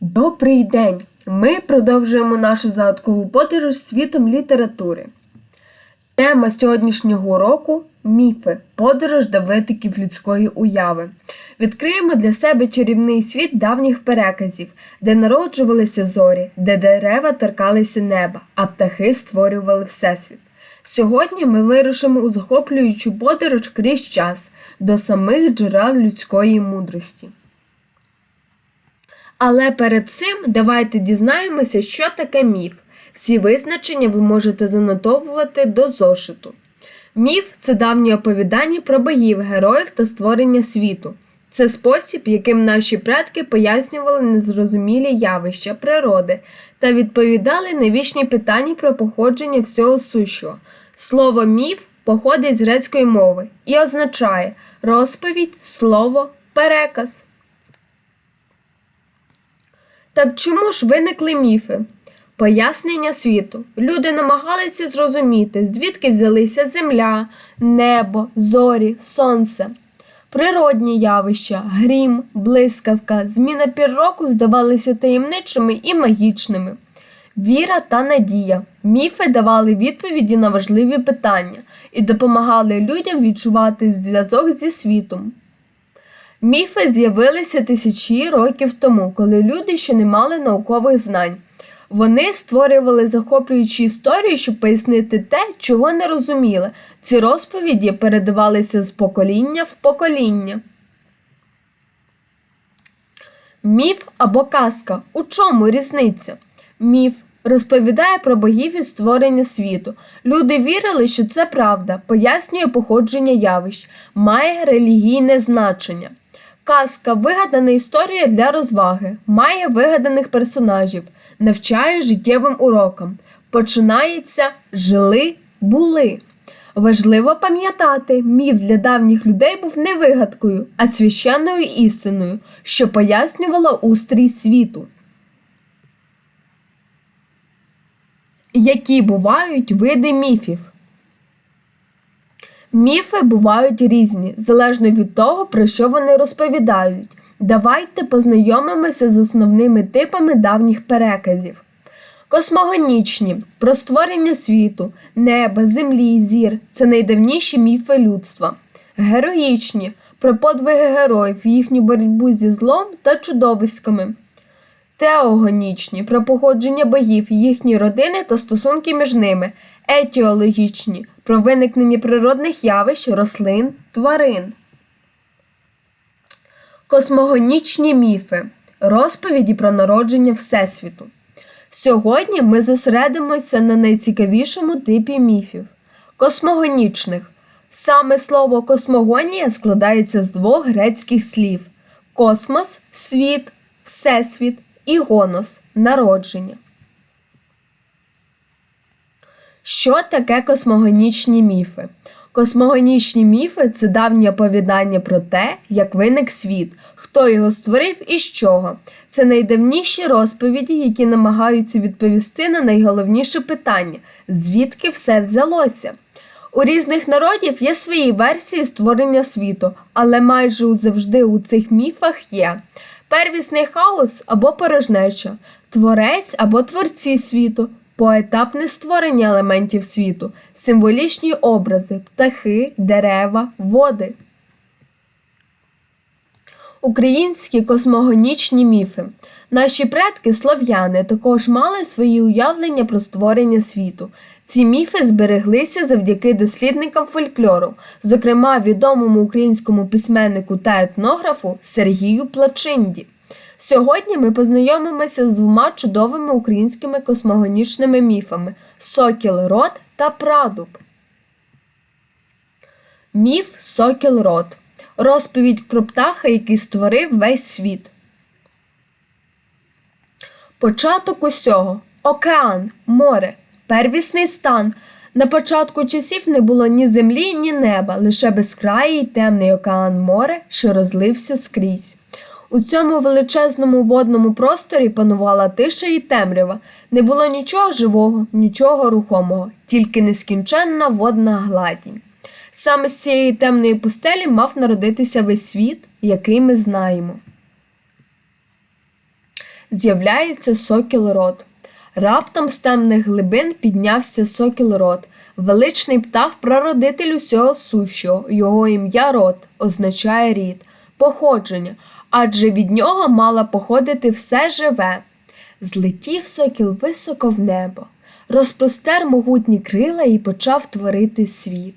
Добрий день! Ми продовжуємо нашу загадкову подорож світом літератури. Тема сьогоднішнього уроку міфи, подорож до витоків людської уяви. Відкриємо для себе чарівний світ давніх переказів, де народжувалися зорі, де дерева торкалися неба, а птахи створювали всесвіт. Сьогодні ми вирушимо у захоплюючу подорож крізь час до самих джерел людської мудрості. Але перед цим давайте дізнаємося, що таке міф. Ці визначення ви можете занотовувати до зошиту. Міф це давнє оповідання про богів, героїв та створення світу. Це спосіб, яким наші предки пояснювали незрозумілі явища природи та відповідали на вічні питання про походження всього сущого. Слово міф походить з грецької мови і означає розповідь, слово, переказ. Так чому ж виникли міфи? Пояснення світу. Люди намагалися зрозуміти, звідки взялися земля, небо, зорі, сонце. Природні явища, грім, блискавка, зміна пір року здавалися таємничими і магічними. Віра та надія. Міфи давали відповіді на важливі питання і допомагали людям відчувати зв'язок зі світом. Міфи з'явилися тисячі років тому, коли люди ще не мали наукових знань. Вони створювали захоплюючі історії, щоб пояснити те, чого не розуміли. Ці розповіді передавалися з покоління в покоління. Міф або казка. У чому різниця? Міф розповідає про богів і створення світу. Люди вірили, що це правда, пояснює походження явищ, має релігійне значення. Казка вигадана історія для розваги, має вигаданих персонажів, навчає життєвим урокам. Починається жили були. Важливо пам'ятати, міф для давніх людей був не вигадкою, а священною істиною, що пояснювала устрій світу. Які бувають види міфів? Міфи бувають різні, залежно від того, про що вони розповідають. Давайте познайомимося з основними типами давніх переказів. Космогонічні про створення світу, неба, землі, зір це найдавніші міфи людства. Героїчні про подвиги героїв, їхню боротьбу зі злом та чудовиськами. Теогонічні про походження богів, їхні родини та стосунки між ними. Етіологічні про виникнення природних явищ, рослин, тварин. Космогонічні міфи розповіді про народження Всесвіту. Сьогодні ми зосередимося на найцікавішому типі міфів космогонічних. Саме слово космогонія складається з двох грецьких слів: космос світ, всесвіт і гонос народження. Що таке космогонічні міфи? Космогонічні міфи це давнє оповідання про те, як виник світ, хто його створив і з чого. Це найдавніші розповіді, які намагаються відповісти на найголовніше питання звідки все взялося. У різних народів є свої версії створення світу, але майже завжди у цих міфах є первісний хаос або порожнеча, творець або творці світу, поетапне створення елементів світу, символічні образи, птахи, дерева, води. Українські космогонічні міфи. Наші предки слов'яни також мали свої уявлення про створення світу. Ці міфи збереглися завдяки дослідникам фольклору, зокрема відомому українському письменнику та етнографу Сергію Плачинді. Сьогодні ми познайомимося з двома чудовими українськими космогонічними міфами Сокіл Рот та Прадуб. Міф Сокіл Рот. Розповідь про птаха, який створив весь світ. Початок усього океан, море, первісний стан. На початку часів не було ні землі, ні неба, лише безкраїй темний океан море, що розлився скрізь. У цьому величезному водному просторі панувала тиша і темрява. Не було нічого живого, нічого рухомого, тільки нескінченна водна гладінь. Саме з цієї темної пустелі мав народитися весь світ, який ми знаємо. з'являється сокіл рот. Раптом з темних глибин піднявся сокіл рот, величний птах прародитель усього сущого, його ім'я рот означає рід, походження, адже від нього мало походити все живе. Злетів сокіл високо в небо, розпростер могутні крила і почав творити світ.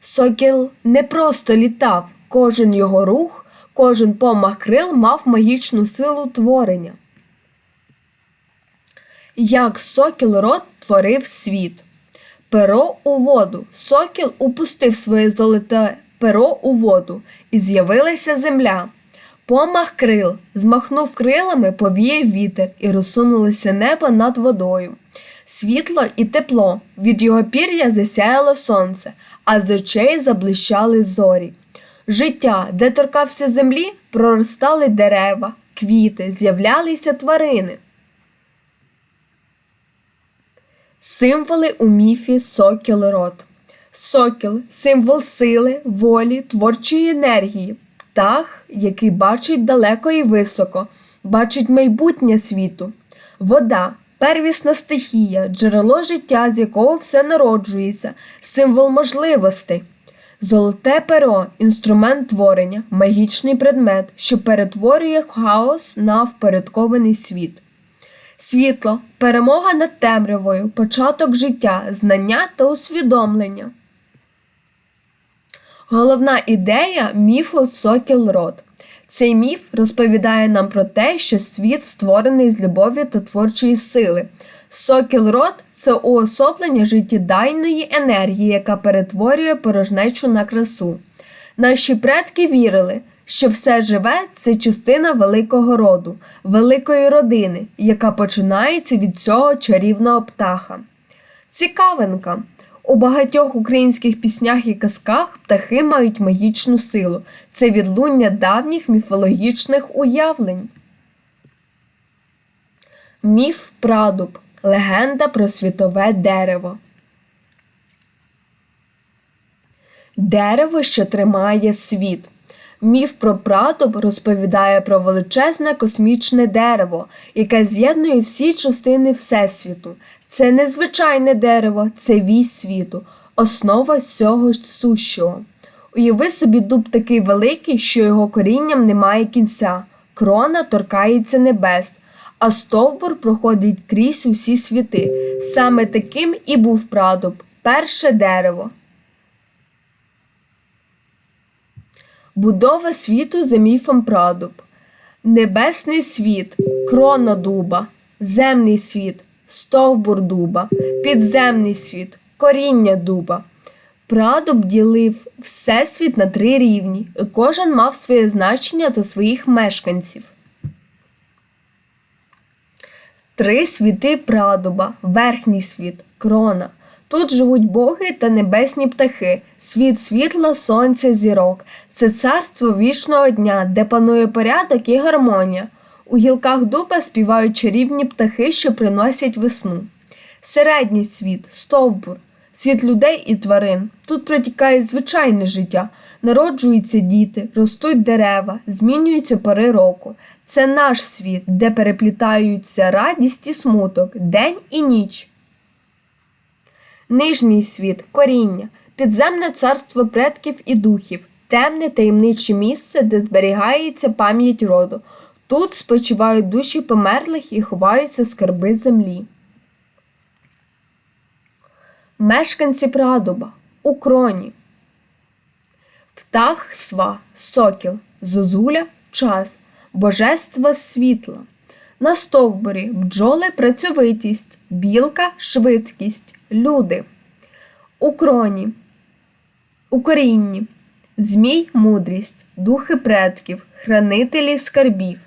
Сокіл не просто літав, кожен його рух, кожен помах крил мав магічну силу творення. Як сокіл рот творив світ. Перо у воду. Сокіл упустив своє золоте перо у воду, і з'явилася земля. Помах крил, змахнув крилами, повіяв вітер, і розсунулося небо над водою. Світло і тепло, від його пір'я засяяло сонце, а з очей заблищали зорі. Життя, де торкався землі, проростали дерева, квіти, з'являлися тварини. Символи у міфі Сокіл Рот. Сокіл символ сили, волі, творчої енергії, птах, який бачить далеко і високо, бачить майбутнє світу. Вода первісна стихія, джерело життя, з якого все народжується, символ можливостей. Золоте перо інструмент творення, магічний предмет, що перетворює хаос на впорядкований світ. Світло, перемога над темрявою, початок життя, знання та усвідомлення. Головна ідея міфу Сокіл Рот. Цей міф розповідає нам про те, що світ створений з любові та творчої сили. Сокіл Рот це уособлення життєдайної енергії, яка перетворює порожнечу на красу. Наші предки вірили, що все живе це частина великого роду, великої родини, яка починається від цього чарівного птаха. Цікавинка. У багатьох українських піснях і казках птахи мають магічну силу. Це відлуння давніх міфологічних уявлень. Міф Прадуб. Легенда про світове дерево. Дерево, що тримає світ. Міф про прадуб розповідає про величезне космічне дерево, яке з'єднує всі частини Всесвіту. Це незвичайне дерево, це вісь світу, основа всього сущого. Уяви собі дуб такий великий, що його корінням немає кінця, крона торкається небес, а стовбур проходить крізь усі світи. Саме таким і був прадуб, перше дерево. Будова світу за міфом прадуб. Небесний світ, крона дуба, земний світ, стовбур дуба, підземний світ, коріння дуба. Прадуб ділив Всесвіт на три рівні, і кожен мав своє значення та своїх мешканців. Три світи прадуба, верхній світ, крона. Тут живуть боги та небесні птахи, світ світла, сонця, зірок. Це царство вічного дня, де панує порядок і гармонія. У гілках дуба співають чарівні птахи, що приносять весну. Середній світ, стовбур, світ людей і тварин. Тут протікає звичайне життя. Народжуються діти, ростуть дерева, змінюються пори року. Це наш світ, де переплітаються радість і смуток, день і ніч. Нижній світ, коріння, підземне царство предків і духів, темне таємниче місце, де зберігається пам'ять роду. Тут спочивають душі померлих і ховаються скарби землі. Мешканці прадуба у кроні. Птах сва, сокіл, зозуля час, божество світла. На стовбурі бджоли працьовитість, білка швидкість, люди. У кроні, у корінні, змій мудрість, духи предків, хранителі скарбів.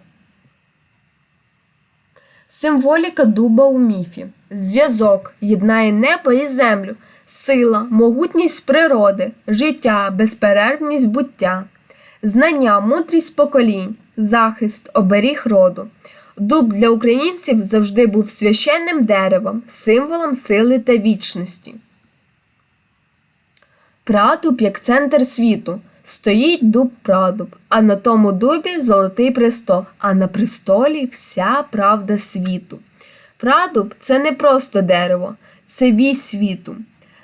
Символіка дуба у міфі. Зв'язок. Єднає небо і землю, сила, могутність природи, життя, безперервність буття, знання, мудрість поколінь, захист, оберіг роду. Дуб для українців завжди був священним деревом, символом сили та вічності. Прадуб як центр світу. Стоїть дуб прадуб, а на тому дубі золотий престол, а на престолі вся правда світу. Прадуб це не просто дерево, це вісь світу,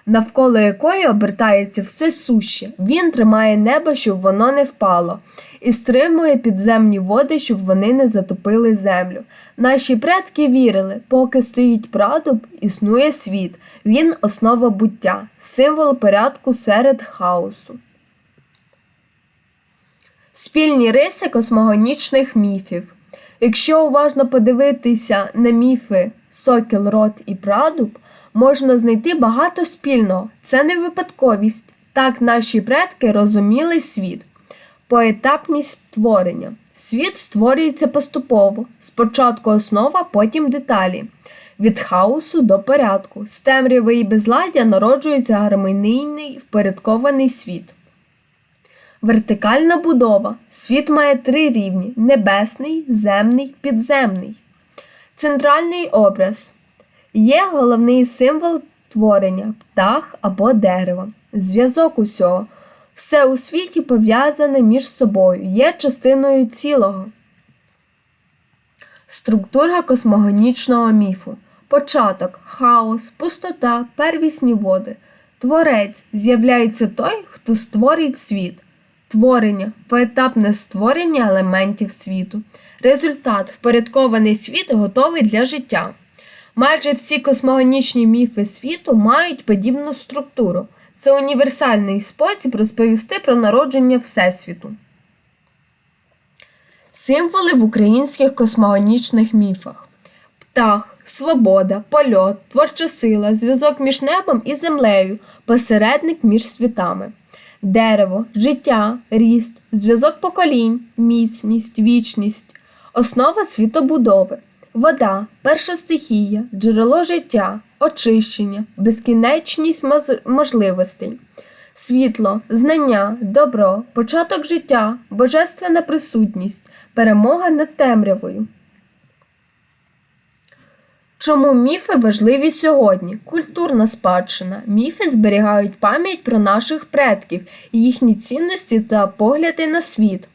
навколо якої обертається все суще. Він тримає небо, щоб воно не впало, і стримує підземні води, щоб вони не затопили землю. Наші предки вірили, поки стоїть прадуб, існує світ. Він основа буття, символ порядку серед хаосу. Спільні риси космогонічних міфів. Якщо уважно подивитися на міфи Сокіл, Рот і Прадуб, можна знайти багато спільного. Це не випадковість. Так наші предки розуміли світ. Поетапність створення. Світ створюється поступово. Спочатку основа, потім деталі. Від хаосу до порядку. З темряви і безладдя народжується гармонійний впорядкований світ. Вертикальна будова. Світ має три рівні: небесний, земний, підземний. Центральний образ є головний символ творення птах або дерева. Зв'язок усього. Все у світі пов'язане між собою, є частиною цілого. Структура космогонічного міфу. Початок, хаос, пустота, первісні води. Творець з'являється той, хто створить світ. Творення поетапне створення елементів світу. Результат впорядкований світ готовий для життя. Майже всі космогонічні міфи світу мають подібну структуру. Це універсальний спосіб розповісти про народження Всесвіту. Символи в українських космогонічних міфах: птах, свобода, польот, творча сила, зв'язок між небом і землею, посередник між світами. Дерево, життя, ріст, зв'язок поколінь, міцність, вічність, основа світобудови, вода, перша стихія, джерело життя, очищення, безкінечність можливостей, світло, знання, добро, початок життя, божественна присутність, перемога над темрявою. Чому міфи важливі сьогодні? Культурна спадщина. Міфи зберігають пам'ять про наших предків, їхні цінності та погляди на світ.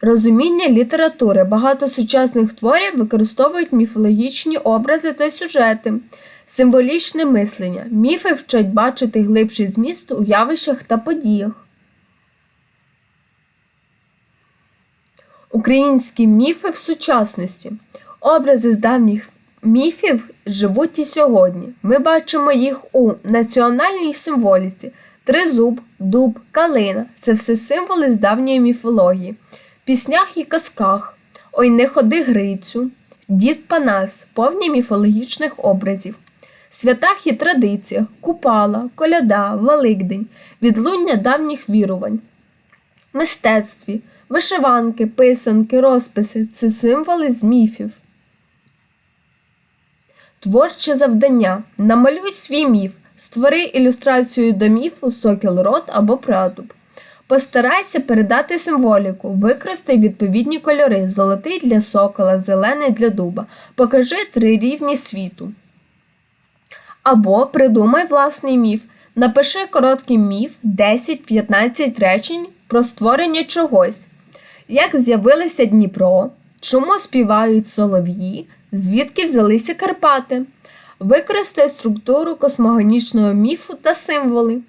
Розуміння літератури. Багато сучасних творів використовують міфологічні образи та сюжети. Символічне мислення. Міфи вчать бачити глибший зміст у явищах та подіях. Українські міфи в сучасності. Образи з давніх міфів живуть і сьогодні. Ми бачимо їх у національній символіці. Тризуб, дуб, калина це все символи з давньої міфології, піснях і казках. Ой, не ходи Грицю, дід Панас, повні міфологічних образів, святах і традиціях, Купала, Коляда, Великдень, відлуння давніх вірувань. Мистецтві, вишиванки, писанки, розписи це символи з міфів. Творче завдання. Намалюй свій міф. Створи ілюстрацію до міфу Сокіл Рот або Прадуб. Постарайся передати символіку, використай відповідні кольори: золотий для сокола, зелений для дуба. Покажи три рівні світу. Або придумай власний міф. Напиши короткий міф 10-15 речень про створення чогось. Як з'явилося Дніпро? Чому співають солов'ї? Звідки взялися Карпати? Використай структуру космогонічного міфу та символи.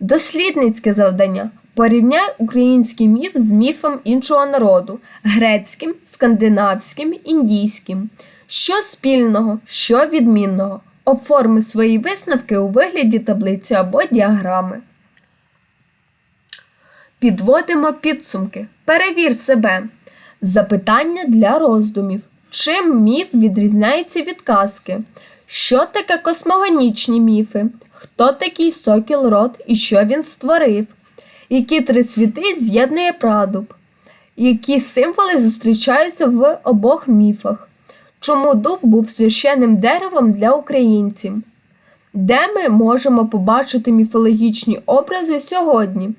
Дослідницьке завдання. Порівняй український міф з міфом іншого народу грецьким, скандинавським, індійським. Що спільного, що відмінного. Оформи свої висновки у вигляді таблиці або діаграми. Підводимо підсумки. Перевір себе. Запитання для роздумів. Чим міф відрізняється від казки? Що таке космогонічні міфи? Хто такий Сокіл Рот і що він створив? Які три світи з'єднує прадуб? Які символи зустрічаються в обох міфах? Чому дуб був священним деревом для українців? Де ми можемо побачити міфологічні образи сьогодні?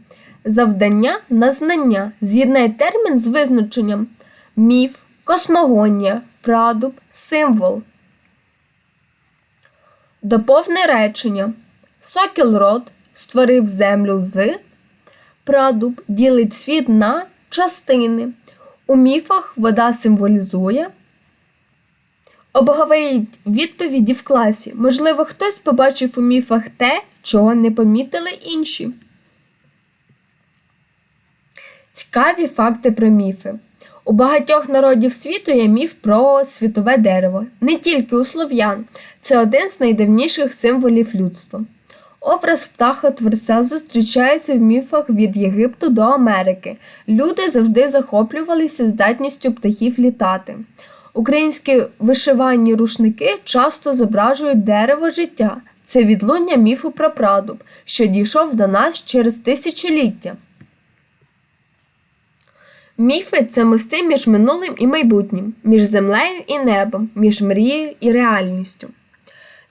Завдання на знання. З'єднай термін з визначенням міф, космогонія, прадуб, символ. Доповне речення. Сокіл Рот створив землю з Прадуб ділить світ на частини. У міфах вода символізує. Обговоріть відповіді в класі. Можливо, хтось побачив у міфах те, чого не помітили інші. Цікаві факти про міфи. У багатьох народів світу є міф про світове дерево. Не тільки у слов'ян. Це один з найдавніших символів людства. Образ птаха творця зустрічається в міфах від Єгипту до Америки. Люди завжди захоплювалися здатністю птахів літати. Українські вишиванні рушники часто зображують дерево життя. Це відлуння міфу про прадуб, що дійшов до нас через тисячоліття. Міфи це мости між минулим і майбутнім, між землею і небом, між мрією і реальністю.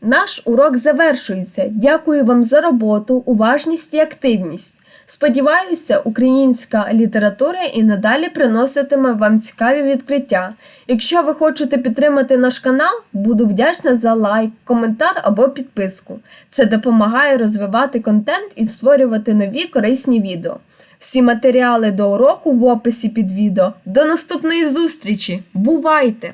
Наш урок завершується. Дякую вам за роботу, уважність і активність. Сподіваюся, українська література і надалі приноситиме вам цікаві відкриття. Якщо ви хочете підтримати наш канал, буду вдячна за лайк, коментар або підписку. Це допомагає розвивати контент і створювати нові корисні відео. Всі матеріали до уроку в описі під відео. До наступної зустрічі! Бувайте!